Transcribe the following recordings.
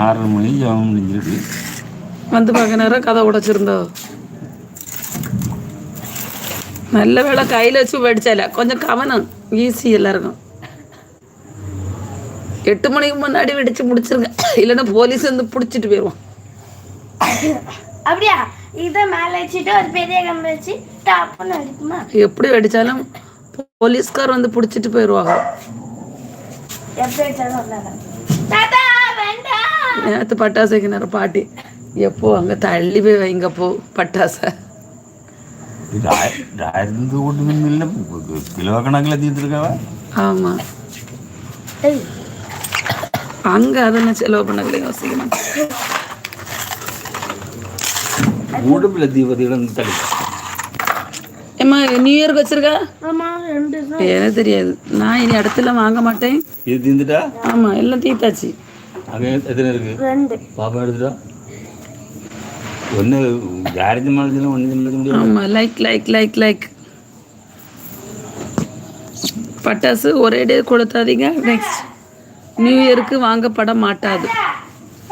ஆறரை மணி ஜபம் முடிஞ்சிருக்கு வந்து பார்க்க நேரம் கதை உடைச்சிருந்தோ. நல்ல வேளை கையில் வச்சு படிச்சல கொஞ்சம் கவனம். ஈஸி எல்லாருக்கும். எட்டு மணிக்கு முன்னாடி வெடிச்சு முடிச்சிருங்க. இல்லைன்னா போலீஸ் வந்து பிடிச்சிட்டு போயிடுவோம் அப்படியா? இதை மேலே வச்சுட்டு ஒரு பெரிய கம்பு வச்சு டாப்னு அடிக்குமா? எப்படி வெடிச்சாலும் போலீஸ்கார் வந்து பிடிச்சிட்டு போயிடுவாங்க நேற்று பட்டாசு வைக்கிற பாட்டி எப்போ அங்கே தள்ளி போய் வைங்க போ பட்டாசை. ஆமாம் அங்கே அதெல்லாம் செலவு பண்ணல யோசிக்கணும் உடுப்பில் தீபத்திடம் ஏம்மா நியூ இயர்க்கு வச்சிருக்கா? ஆமா. எனக்கு தெரியாது. நான் இனி இடத்துல வாங்க மாட்டேன். இது தீர்ந்துட்டா ஆமாம் எல்லாம் தீத்தாச்சு. அங்கே எத்தனை இருக்கு? ரெண்டு. பாப்பா எடுத்துட்டா? ஒன்று கேரேஜ் மாலத்தில் ஒன்று ஆமாம் லைக் லைக் லைக் லைக் பட்டாசு ஒரே டே கொடுத்தாதீங்க. நெக்ஸ்ட் நியூ இயருக்கு வாங்கப்பட மாட்டாது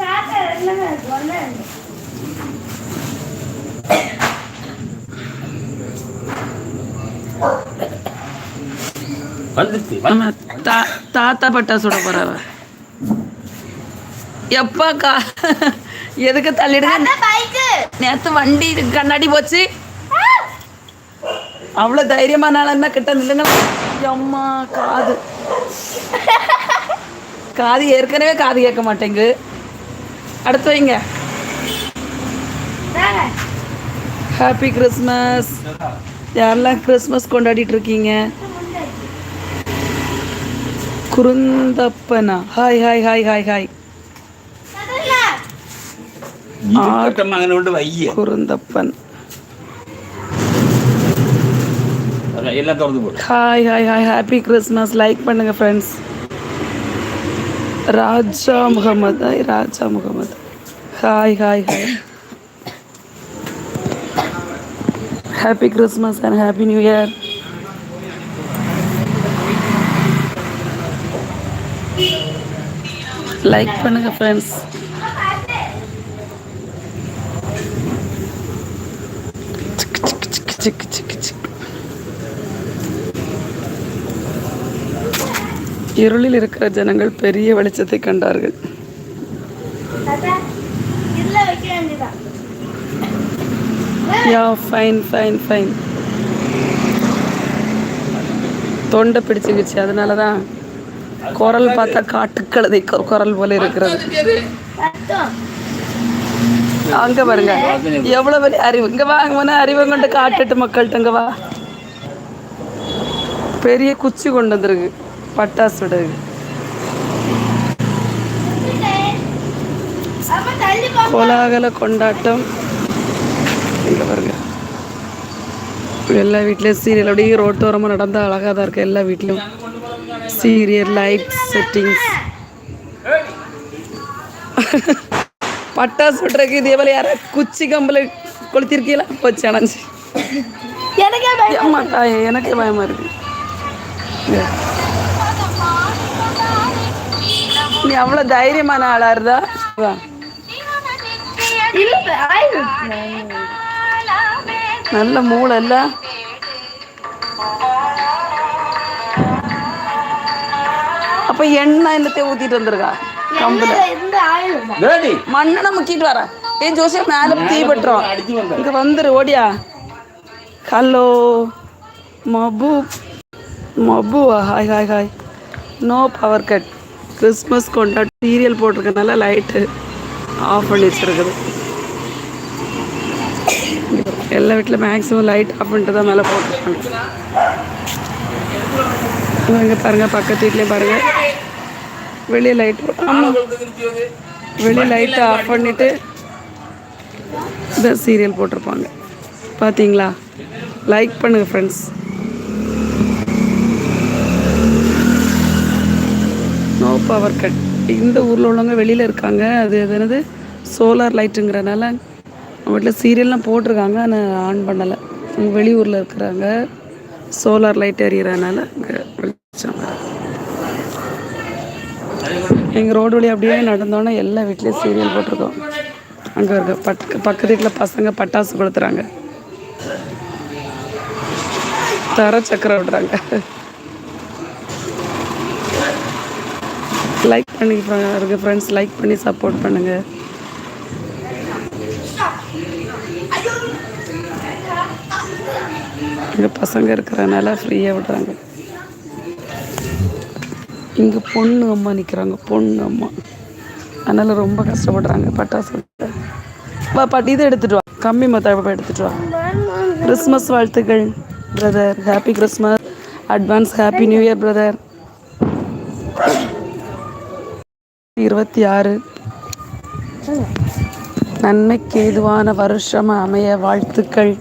தாத்தா ரெண்டுங்க இருக்கு ஒன்று ரெண்டு வந்துச்சு. தாத்தா பட்டாசோட போறாவ எப்பா கா எதுக்கு தள்ளிடுங்க? நேத்து வண்டி கண்ணாடி போச்சு. அவ்வளோ தைரியமான என்ன கிட்ட நில்லுங்க. அம்மா காது. காது ஏற்கனவே காது கேட்க மாட்டேங்கு அடுத்து வைங்க. ஹாப்பி கிறிஸ்மஸ் யாரெல்லாம் கிறிஸ்மஸ் கொண்டாடிட்டு இருக்கீங்க? குருந்தப்பனா hi hi hi hi hi இருக்கட்டும் അങ്ങനെ കൊണ്ട് വയ്യ குருந்தப்பன் എല്ലാം തുറന്നു പോടും hi hi hi happy Christmas like பண்ணுங்க friends Raja Mohammed hi Raja Mohammed hi hi hi happy Christmas and happy new year like பண்ணுங்க ஃப்ரெண்ட்ஸ் சிக்கு சிக்கு சிக்கு இருளில் இருக்கிற ஜனங்கள் பெரிய வெளிச்சத்தை கண்டார்கள். யா ஃபைன் ஃபைன் ஃபைன் தொண்டை பிடிச்சிக்கிச்சு. அதனால தான் குரல் பார்த்தா காட்டுக்கழுதை கொ- குரல் போல இருக்கிறது. அங்க பாருங்க. எவ்வளவு பெரிய அறிவு. இங்க வா அங்க போனா அறிவை கொண்டு காட்டுட்டு மக்கள்கிட்ட இங்க வா. பெரிய குச்சி கொண்டு வந்துருக்கு. பட்டாசு அம்மா கோலாகல கொண்டாட்டம். இங்க பாருங்க. எல்லா வீட்லேயும் சீரியல் அப்படியே ரோட்டோரமாக நடந்தால் அழகாக தான் இருக்கு எல்லா வீட்லேயும். சீரியல் லைட் செட்டிங்ஸ் பட்டாசு விட்டுறக்கு இதே போல யாரா குச்சி கம்பில் கொளுத்திருக்கீங்களா? போச்சு அணைஞ்சு எனக்கே பயம். எனக்கே பயமா இருக்கு. நீ அவ்வளோ தைரியமான ஆளா இருந்தா? நல்ல மூளை இல்ல? அப்ப எண்ணெய் என்னத்தையும் ஊத்திட்டு வந்திருக்கா? கம்புல. இருந்து ஆயுள் டேடி மண்ணெண்ணை முக்கிட்டு வர. ஏ ஜோசியம் மேல தீ பட்டுரும். இங்க வந்துரு ஓடியா. ஹலோ மபு. மபுவா hi hi hi. No power cut Christmas கொண்டாடி சீரியல் போட்டிருக்கனால லைட்டு ஆஃப் பண்ணி வச்சிருக்குது. எல்லா வீட்டில் மேக்ஸிமம் லைட் ஆஃப் பண்ணிட்டு தான் மேலே போட்டிருக்காங்க. இங்க பாருங்க பக்கத்து வீட்லேயும் பாருங்க. வெளியே லைட் ஆமாம் வெளியே லைட்டை ஆஃப் பண்ணிட்டு இந்த சீரியல் போட்டிருப்பாங்க. பார்த்தீங்களா லைக் பண்ணுங்க ஃப்ரெண்ட்ஸ் நோ பவர் கட் இந்த ஊரில் உள்ளவங்க வெளியில் இருக்காங்க. அது அது என்னது? சோலார் லைட்டுங்கிறனால அவங்க வீட்டில் சீரியல்லாம் போட்டிருக்காங்க. ஆனால் ஆன் பண்ணலை. அவங்க வெளியூரில் இருக்கிறாங்க. சோலார் லைட் எரியறதுனால இங்கே வெளிச்சம் வருது எங்கள் ரோடு வழி அப்படியே நடந்தோன்னே எல்லா வீட்லேயும் சீரியல் போட்டிருக்கோம். அங்கே இருக்க பக்க பக்கத்து வீட்டில் பசங்க பட்டாசு கொளுத்துறாங்க. தர சக்கரம் விடுறாங்க. லைக் பண்ணி இருக்க ஃப்ரெண்ட்ஸ் லைக் பண்ணி சப்போர்ட் பண்ணுங்க. எங்கள் பசங்க இருக்கிறனால ஃப்ரீயாக விடுறாங்க. இங்கே பொண்ணு அம்மா நிற்கிறாங்க பொண்ணு அம்மா. அதனால் ரொம்ப கஷ்டப்படுறாங்க பட்டாசு விட்டு. வா பாட்டி இதை எடுத்துட்டு வா. கம்மி மத்தாப்பா எடுத்துட்டு வா. கிறிஸ்மஸ் வாழ்த்துக்கள் brother happy Christmas advance happy new year brother இருபத்தி ஆறு. நன்மைக்கு ஏதுவான வருஷம் அமைய வாழ்த்துக்கள்.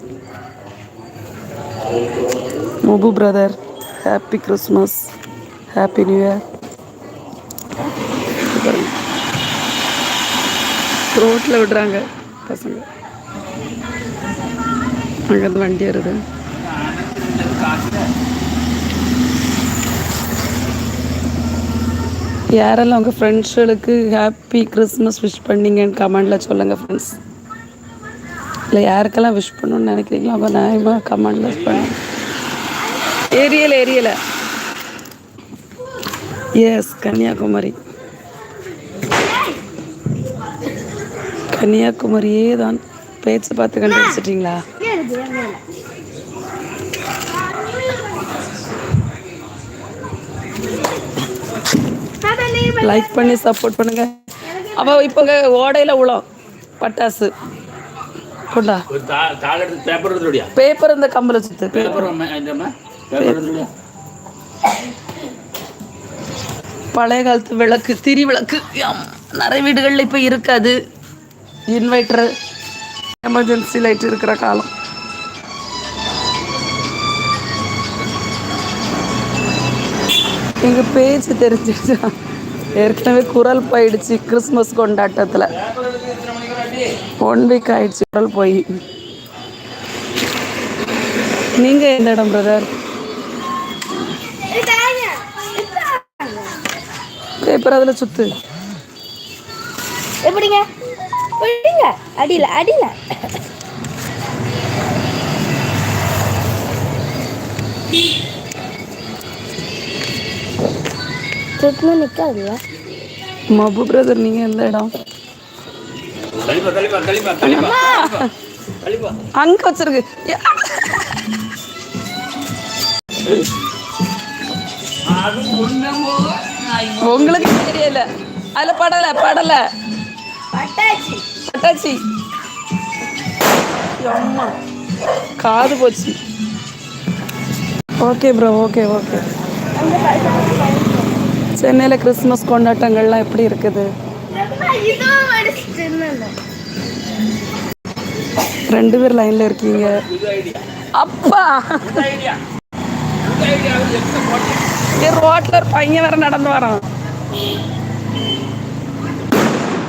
முபு brother happy Christmas happy new year ரோட்டில் விடுறாங்க பசங்க. அங்கேருந்து வண்டி வருது. யாரெல்லாம் உங்கள் ஃப்ரெண்ட்ஸுகளுக்கு ஹாப்பி கிறிஸ்மஸ் விஷ் பண்ணீங்கன்னு கமெண்டில் சொல்லுங்கள் ஃப்ரெண்ட்ஸ் இல்லை யாருக்கெல்லாம் விஷ் பண்ணணும்னு நினைக்கிறீங்களோ அவங்க நியாயமாக கமெண்டில் விஷ் ஏரியல் ஏரியலை. எஸ் கன்னியாகுமரி. கன்னியாகுமரியே தான் பேச்சு பார்த்து கண்டுபிடிச்சிட்டிங்களா? லைக் பண்ணி சப்போர்ட் பண்ணுங்க. அப்போ இப்போங்க ஓடையில் உளம் பட்டாசு. கொண்டா. பேப்பர் பேப்பர் இந்த கம்பில் சுத்து. பேப்பர் பழைய காலத்து விளக்கு திரி விளக்கு. நிறைய வீடுகளில் இப்போ இருக்காது. இன்வெர்டர் எமர்ஜென்சி லைட் இருக்கிற காலம். எங்கள் பேச்சு தெரிஞ்சிருச்சு ஏற்கனவே குரல் போயிடுச்சு கிறிஸ்மஸ் கொண்டாட்டத்தில். ஒன் வீக் ஆயிடுச்சு குரல் போய். நீங்கள் எந்த இடம் பிரதர் பேப்பர் அதில் சுத்து. எப்படிங்க? எப்படிங்க அடியில அடியில. சுத்தமா நிக்காதுல்ல மபு பிரதர் நீங்கள் எந்த இடம்? அங்க வச்சிருக்கு. யா. உங்களுக்கு தெரியல. அதுல படல படல. பட்டாச்சு. அம்மா காது போச்சு. Okay bro okay okay. சென்னையில் கிறிஸ்மஸ் கொண்டாட்டங்கள்லாம் எப்படி இருக்குது? ரெண்டு பேர் லைனில் இருக்கீங்க. அப்பா. ரோட்ல ஒரு பையன் வேற நடந்து வரான்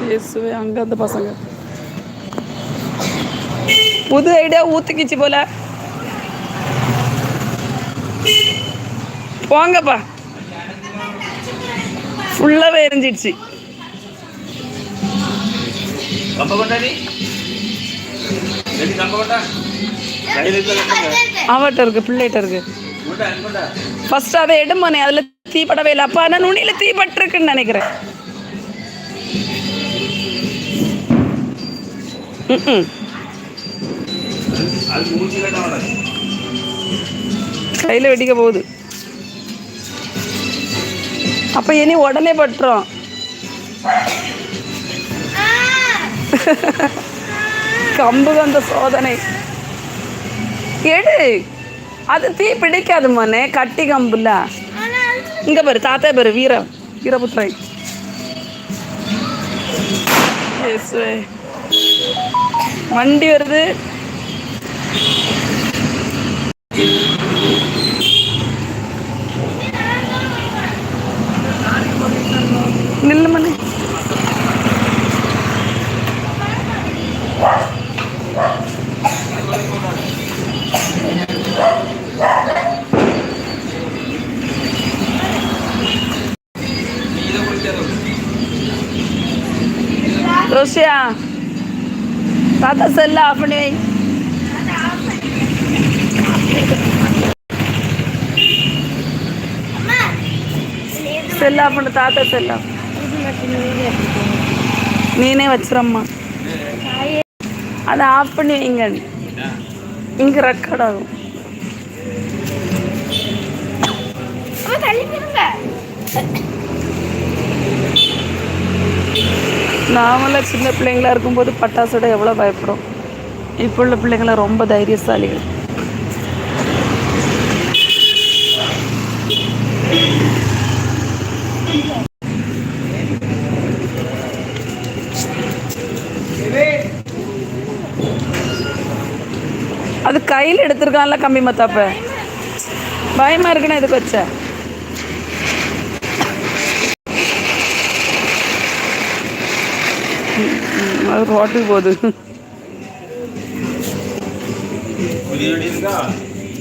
இயேசுவே அங்க அந்த பசங்க புது ஐடியா ஊத்துக்கிச்சு போல போங்கப்பா ஃபுல்லாவே எரிஞ்சிடுச்சு அவட்ட இருக்கு பிள்ளைகிட்ட இருக்கு ஃபர்ஸ்ட் அதை எடுமானே அதில் தீப்படவே இல்லை. அப்பா நான் நுனியில் தீப்பட்டிருக்குன்னு நினைக்கிறேன். கையில் வெடிக்க போகுது. அப்போ இனி உடனே பட்டுரும். கம்பு அந்த சோதனை. எடு. அது தீ பிடிக்காது மண்ணே கட்டி கம்புல. இங்க பாரு தாத்தா பாரு வீர வீரபுத்திரன். வண்டி வருது. நில்லு மணி ஜோஷியா தாத்தா செல்ல ஆஃப் பண்ணி வை அம்மா செல்ல ஆஃப் பண்ணு தாத்தா செல்ல off. இது மட்டும் நீங்க எடுத்துக்கோங்க. நீனே பண்ணி வைங்க இங்கே ரெக்கார்ட் ஆகும் அம்மா தள்ளி போடுங்க நாமெல்லாம் சின்ன பிள்ளைங்களா இருக்கும்போது பட்டாசோட எவ்வளோ பயப்படும் இப்போ உள்ள பிள்ளைங்களாம் ரொம்ப தைரியசாலிகள். அது கையில் எடுத்திருக்கான்ல கம்மி மத்தாப்ப. பயமா இருக்குன்னு எதுக்கு வச்சேன் அது ரோட்டுக்கு போகுது.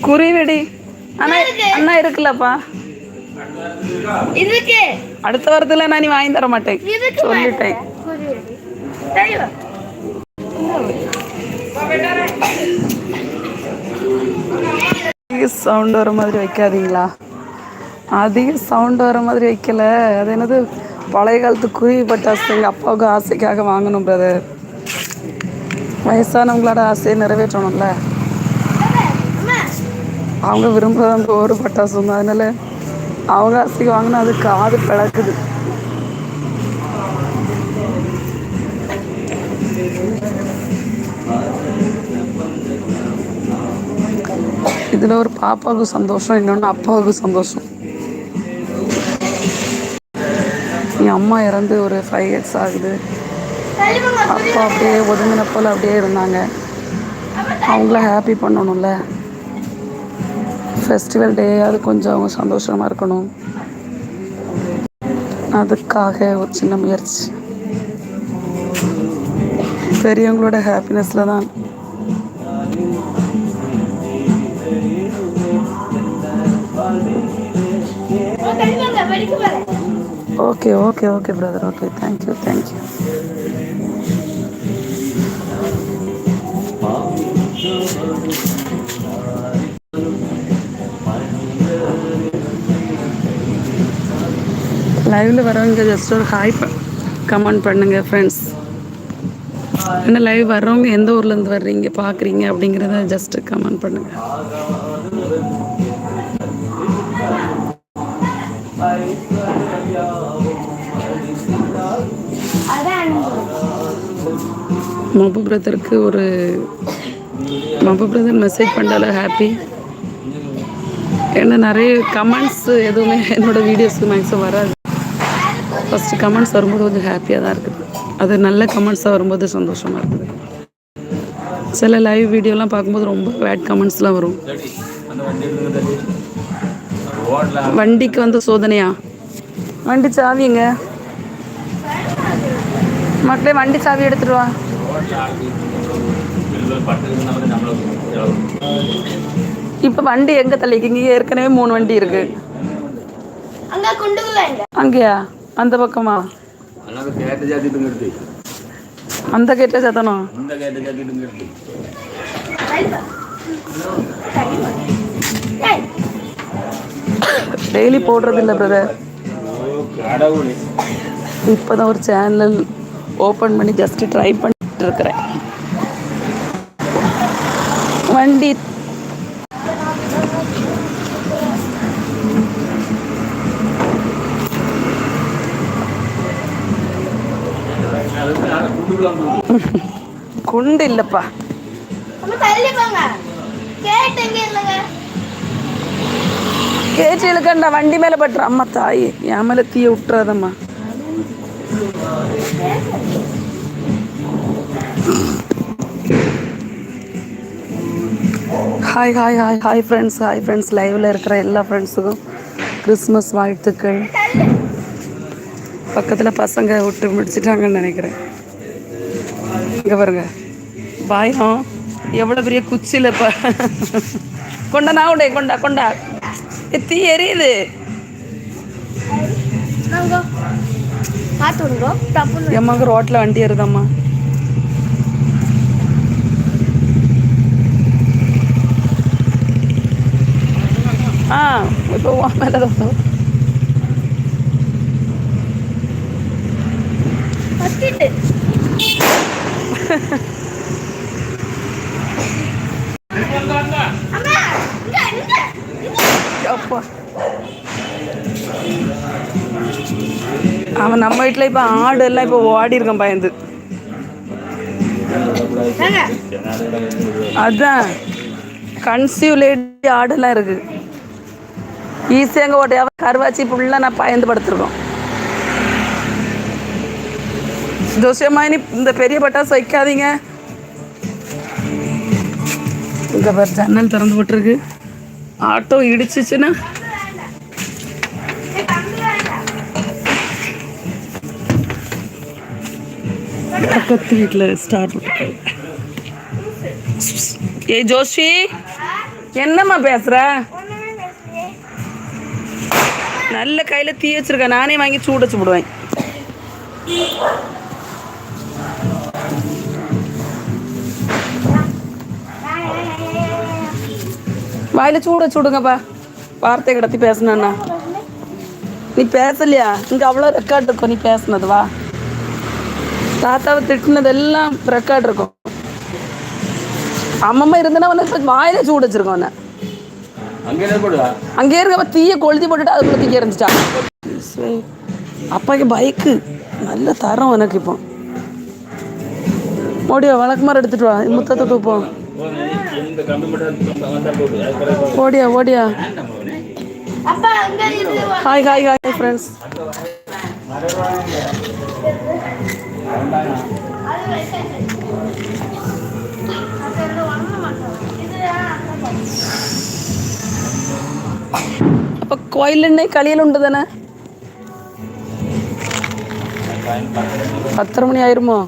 குருவிடி. அண்ணா அண்ணா இருக்குல்லப்பா. அடுத்த வாரத்தில் நான் நீ வாங்கி தர மாட்டேன். சொல்லிட்டேன். சவுண்ட் வர மாதிரி வைக்காதீங்களா? அதிக சவுண்ட் வர மாதிரி வைக்கல. அது என்னது? பழைய காலத்து குருவி பட்டாசு எங்கள் அப்பாவுக்கு ஆசைக்காக வாங்கணும் பிரதர் வயசானவங்களோட ஆசையை நிறைவேற்றணும்ல? அவங்க விரும்புகிறது அந்த ஒரு பட்டாசு தான் அதனால அவங்க ஆசைக்கு வாங்கினா அது காது பிளக்குது. இதில் ஒரு பாப்பாவுக்கு சந்தோஷம் இன்னொன்று அப்பாவுக்கு சந்தோஷம். என் அம்மா இறந்து ஒரு ஃபைவ் இயர்ஸ் ஆகுது. அப்பா அப்படியே ஒதுங்கின போல் அப்படியே இருந்தாங்க. அவங்கள ஹாப்பி பண்ணணும்ல. ஃபெஸ்டிவல் டேயாவது கொஞ்சம் அவங்க சந்தோஷமாக இருக்கணும். அதுக்காக ஒரு சின்ன முயற்சி. பெரியவங்களோட ஹாப்பினஸில் தான். Okay okay okay brother okay thank you thank you லைவ்ல வரவங்க ஜஸ்ட் ஒரு ஹாய் கமெண்ட் பண்ணுங்க ஃப்ரெண்ட்ஸ் என்ன லைவ் வர்றவங்க எந்த ஊர்லேருந்து வர்றீங்க பார்க்குறீங்க அப்படிங்கிறத ஜஸ்ட் கமெண்ட் பண்ணுங்க. Bye. மபு பிரதருக்கு ஒரு மபு பிரதர் மெசேஜ் பண்ணால ஹாப்பி ஏன்னா நிறைய கமெண்ட்ஸ் எதுவுமே என்னோட வீடியோஸ்க்கு மேக்ஸிமம் வராது. ஃபஸ்ட்டு கமெண்ட்ஸ் வரும்போது கொஞ்சம் ஹாப்பியாக தான் இருக்குது. அது நல்ல கமெண்ட்ஸாக வரும்போது சந்தோஷமாக இருக்குது. சில லைவ் வீடியோலாம் பார்க்கும்போது ரொம்ப பேட் கமெண்ட்ஸ்லாம் வரும். வண்டிக்கு வந்து சோதனையா? வண்டி சாவிங்க. மக்களே வண்டி சாவி எடுத்துட்டு வா. இப்போ வண்டி எங்கே தள்ளிக்கிங்க ஏற்கனவே மூணு வண்டி இருக்கு. அங்கேயா? அந்த பக்கமா? அந்த கேட்ட சத்தனம் டெய்லி போடுறது இல்லை பிரதர் இப்போதான் ஒரு சேனல் ஓப்பன் பண்ணி ஜஸ்ட் ட்ரை பண்ணி இருக்கிறேன் வண்டி குண்டு இல்லைப்பா. கேட்டு இழுக்கண்டா வண்டி மேலே பட்டுற. அம்மா தாய் என் மேலே தீய விட்டுறாதம்மா. Hi hi hi hi friends hi friends லைவில் இருக்கிற எல்லா ஃப்ரெண்ட்ஸுக்கும் கிறிஸ்மஸ் வாழ்த்துக்கள். பக்கத்தில் பசங்க விட்டு முடிச்சிட்டாங்கன்னு நினைக்கிறேன். இங்கே பாருங்க. பாயம் எவ்வளோ பெரிய குச்சியில் இப்போ கொண்டா நான் உடைய கொண்டா கொண்டா. தீ எரியுது. எம்மாங்க ரோட்டில் வண்டி ஏறுதம்மா. ஆ இப்போ உன் மேலே தான் அப்பா. அவன் நம்ம வீட்டில் இப்போ ஆடு எல்லாம் இப்போ ஓடி இருக்கான் பயந்து. அதான். கன்சீவ் லேடி ஆடெல்லாம் இருக்கு. ஈஸியாங்க ஓட்டையாவ கருவாச்சி ஃபுல்லாக நான் பயந்து படுத்துருக்கோம். ஜோசியம்மாயினி இந்த பெரிய பட்டாசு வைக்காதீங்க. இந்த பேர் ஜன்னல் திறந்து போட்டிருக்கு ஆட்டோ இடிச்சிச்சுன்னா. பக்கத்து வீட்டில் ஸ்டார்ட் ஏய் ஜோஷி என்னம்மா பேசுகிற நல்ல கையில் தீ வச்சிருக்கேன். நானே வாங்கி சூட வச்சு விடுவேன் வாயில சூட வச்சு விடுங்கப்பா வார்த்தை கடத்தி பேசினா நீ பேசலையா? இங்கே அவ்வளோ ரெக்கார்ட் இருக்கும். நீ பேசுனது வா. தாத்தாவை திட்டினதெல்லாம் ரெக்கார்ட் இருக்கும். அம்மம்மா இருந்தனா வந்து வாயில சூடு வச்சிருக்கோம் என்ன அங்கே இருக்க தீய கொளுத்தி போட்டுட்டு அதுக்குள்ள தீக்க இருந்துச்சான் அப்பாக்கு பைக்கு நல்ல தரம் உனக்கு இப்போ. ஓடியா வழக்கமாரி எடுத்துட்டு வா. முத்தத்தை தூப்போம் ஓடியா ஓடியா ஹாய் ஹாய் ஹாய் ஃப்ரெண்ட்ஸ் அது இது அப்போ கோயிலுன்னே களியல் உண்டு தானே? பத்தரை மணி ஆயிருமோ?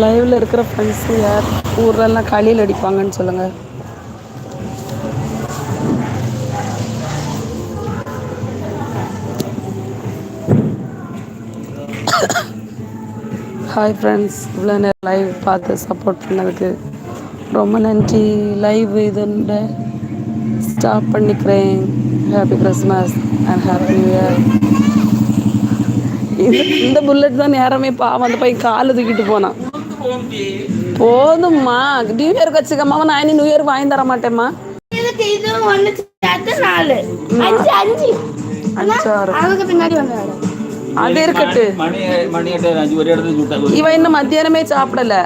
லைவ்ல இருக்கிற ஃப்ரெண்ட்ஸு யார்? ஊர்லலாம் களியில் அடிப்பாங்கன்னு சொல்லுங்க. ஹாய் ஃப்ரெண்ட்ஸ் இவ்வளோ நேரம் லைவ் பார்த்து சப்போர்ட் பண்ணதுக்கு ரொம்ப நன்றி. லைவ் இதுண்ட ஸ்டாப் பண்ணிக்கிறேன். Happy Christmas and happy new year இந்த இந்த புல்லட் தான் நேரமே பாவம். அந்த பையன் காலை தூக்கிட்டு போனான். போதும்மா. நியூ இயருக்கு வச்சுக்கம்மா. நான் இனி நியூ இயர் வாங்கி தர மாட்டேம்மா. அது இருக்கட்டு இவன் இன்னும் மத்தியானமே சாப்பிடல.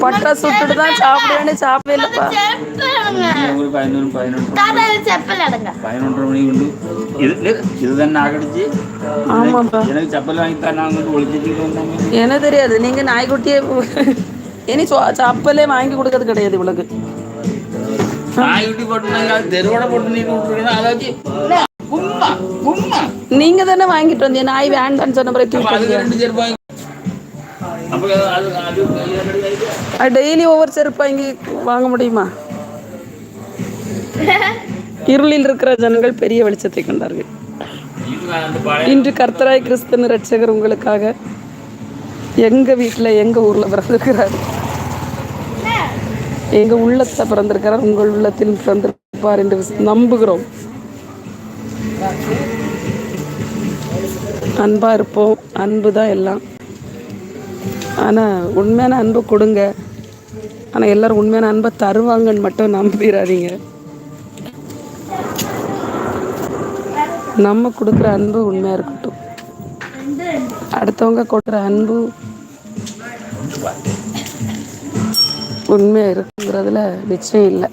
பட்டா சுட்டுட்டு தான் சாப்பிடுவேன்னு சாப்பிடவே ஒரு பதினொன்று பதினொன்று மணி உண்டு இது இதுதான் நாகடிச்சு ஆமாப்பா. எனக்கு செப்பல் வாங்கி தான் நாங்கள் ஒழிச்சிட்டு வந்தாங்க என்ன தெரியாது. நீங்க நாய்க்குட்டியே இனி சோ- சப்பலே வாங்கி கொடுக்கறது கிடையாது இவளுக்கு. நாய் போட்டுனாங்க தெருவோட போட்டு நீ விட்டுருக்கணும் அதை நீங்க தானே வாங்கிட்டு வந்தீங்க. நாய் வேண்டாம்னு சொன்ன பிறகு டெய்லி ஒவ்வொரு செருப்பு வாங்கி வாங்க முடியுமா? இருளில் இருக்கிற ஜனங்கள் பெரிய வெளிச்சத்தை கண்டார்கள். இன்று கர்த்தராய் கிறிஸ்தன் ரட்சகர் உங்களுக்காக எங்க வீட்டில் எங்க ஊர்ல பிறந்திருக்கிறார்? எங்க உள்ளத்தை பிறந்திருக்கிறார் உங்கள் உள்ளத்தில் பிறந்திருப்பார் என்று நம்புகிறோம். அன்பா இருப்போம் அன்பு தான் எல்லாம். ஆனால் உண்மையான அன்பு கொடுங்க. ஆனால் எல்லோரும் உண்மையான அன்பை தருவாங்கன்னு மட்டும் நம்பிடாதீங்க நம்ம கொடுக்குற அன்பு உண்மையாக இருக்கட்டும். அடுத்தவங்க கொடுக்குற அன்பு உண்மையாக இருக்குங்கிறதுல நிச்சயம் இல்லை.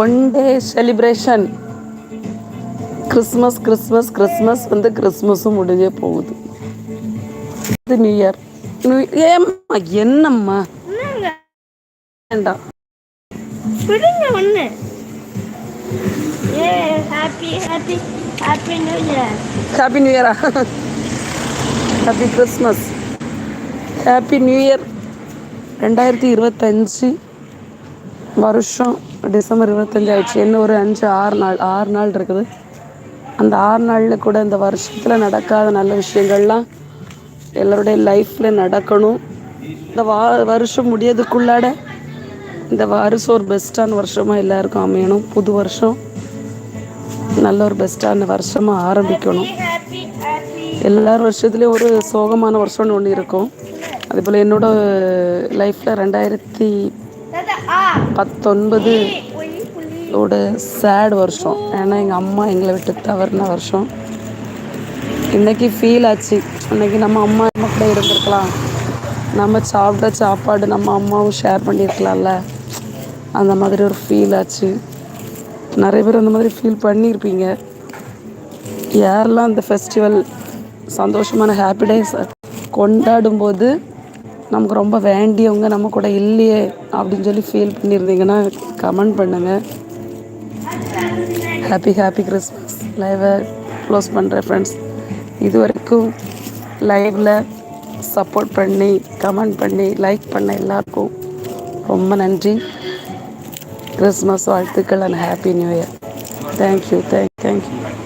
One day celebration Christmas Christmas Christmas வந்து கிறிஸ்மஸும் முடிஞ்சே போகுது. இது நியூ இயர் நியூ ஏம்மா என்னம்மா? வேண்டாம். விடுங்க ஏ happy happy happy new year happy new இயரா happy Christmas happy new year ரெண்டாயிரத்தி இருபத்தஞ்சி வருஷம் டிசம்பர் இருபத்தஞ்சி ஆயிடுச்சு இன்னும் ஒரு அஞ்சு ஆறு நாள் ஆறு நாள் இருக்குது. அந்த ஆறு நாளில் கூட இந்த வருஷத்தில் நடக்காத நல்ல விஷயங்கள்லாம் எல்லோருடைய லைஃப்பில் நடக்கணும். இந்த வா வருஷம் முடியதுக்குள்ளாட இந்த வருஷம் ஒரு பெஸ்ட்டான வருஷமாக எல்லாருக்கும் அமையணும். புது வருஷம் நல்ல ஒரு பெஸ்ட்டான வருஷமாக ஆரம்பிக்கணும். எல்லார் வருஷத்துலேயும் ஒரு சோகமான வருஷம்னு ஒன்று இருக்கும். அதே போல் என்னோடய லைஃப்பில் ரெண்டாயிரத்தி பத்தொன்பது ஓட சேட் வருஷம். ஏன்னா எங்கள் அம்மா எங்களை விட்டு தவறின வருஷம். இன்னைக்கு ஃபீல் ஆச்சு. இன்னைக்கு நம்ம அம்மா அம்மா கூட இருந்திருக்கலாம். நம்ம சாப்பிட்ட சாப்பாடு நம்ம அம்மாவும் ஷேர் பண்ணியிருக்கலாம்ல. அந்த மாதிரி ஒரு ஃபீல் ஆச்சு. நிறைய பேர் அந்த மாதிரி ஃபீல் பண்ணியிருப்பீங்க. யாரெல்லாம் அந்த ஃபெஸ்டிவல் சந்தோஷமான ஹாப்பி டேஸ் கொண்டாடும்போது நமக்கு ரொம்ப வேண்டியவங்க நம்ம கூட இல்லையே அப்படின்னு சொல்லி ஃபீல் பண்ணியிருந்தீங்கன்னா கமெண்ட் பண்ணுங்கள் ஹாப்பி ஹாப்பி கிறிஸ்மஸ் லைவை க்ளோஸ் பண்ணுறேன் ஃப்ரெண்ட்ஸ் இது வரைக்கும் லைவில் சப்போர்ட் பண்ணி கமெண்ட் பண்ணி லைக் பண்ண எல்லாருக்கும் ரொம்ப நன்றி. கிறிஸ்மஸ் வாழ்த்துக்கள் and happy new year thank you thank thank you